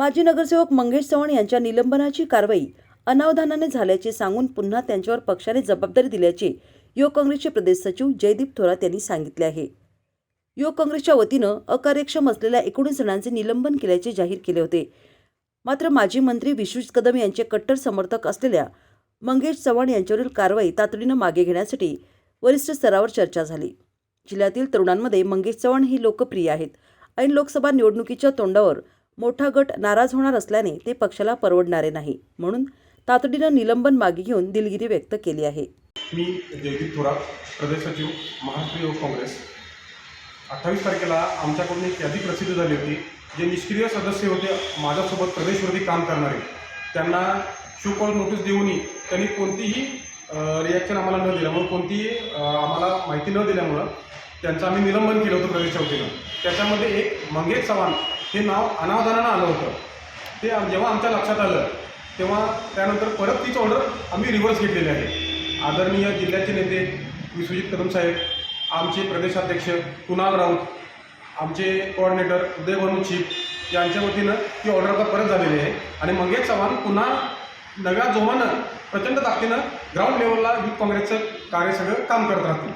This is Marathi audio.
माजी नगरसेवक मंगेश चव्हाण यांच्या निलंबनाची कारवाई अनावधानाने झाल्याचे सांगून पुन्हा त्यांच्यावर पक्षाने जबाबदारी दिल्याचे युवक काँग्रेसचे प्रदेश सचिव जयदीप थोरात यांनी सांगितले आहे. युवक काँग्रेसच्या वतीनं अकार्यक्षम असलेल्या एकोणीस जणांचे निलंबन केल्याचे जाहीर केले होते. मात्र माजी मंत्री विश्वजित कदम यांचे कट्टर समर्थक असलेल्या मंगेश चव्हाण यांच्यावरील कारवाई तातडीनं मागे घेण्यासाठी वरिष्ठ स्तरावर चर्चा झाली. जिल्ह्यातील तरुणांमध्ये मंगेश चव्हाण ही लोकप्रिय आहेत. ऐन लोकसभा निवडणुकीच्या तोंडावर मोठा गट नाराज होणार असल्याने ते पक्षाला परवडणारे नाही. म्हणून तातडीनं निलंबन मागे घेऊन दिलगिरी व्यक्त केली आहे. मी जयदीप थोरात प्रदेश सचिव महाराष्ट्र युवक काँग्रेस. अठ्ठावीस तारखेला आमच्याकडून एक यादी प्रसिद्ध झाली होती. जे निष्क्रिय सदस्य होते माझ्यासोबत प्रदेशवरती काम करणारे. त्यांना शो कॉल नोटीस देऊनही त्यांनी कोणतीही रिॲक्शन आम्हाला न दिल्यामुळं कोणतीही आम्हाला माहिती न दिल्यामुळं त्यांचं आम्ही निलंबन केलं होतं प्रदेशच्या वतीनं त्याच्यामध्ये एक मंगेश चव्हाण हे नाव अनावधानानं आलं होतं. ते जेव्हा आमच्या लक्षात आलं तेव्हा त्यानंतर परत तीच ऑर्डर आम्ही रिव्हर्स घेतलेली आहे. आदरणीय जिल्ह्याचे नेते विश्वजित कदम साहेब आमचे प्रदेशाध्यक्ष कुणाल राऊत आमचे कोऑर्डिनेटर उदय भानू चीफ यांच्या वतीनं ती ऑर्डर आता परत झालेली आहे. आणि मंगेश चव्हाण पुन्हा नव्या जोमानं प्रचंड ताकदीनं ग्राउंड लेवलला युथ काँग्रेसचं कार्य सगळं काम करत राहतील.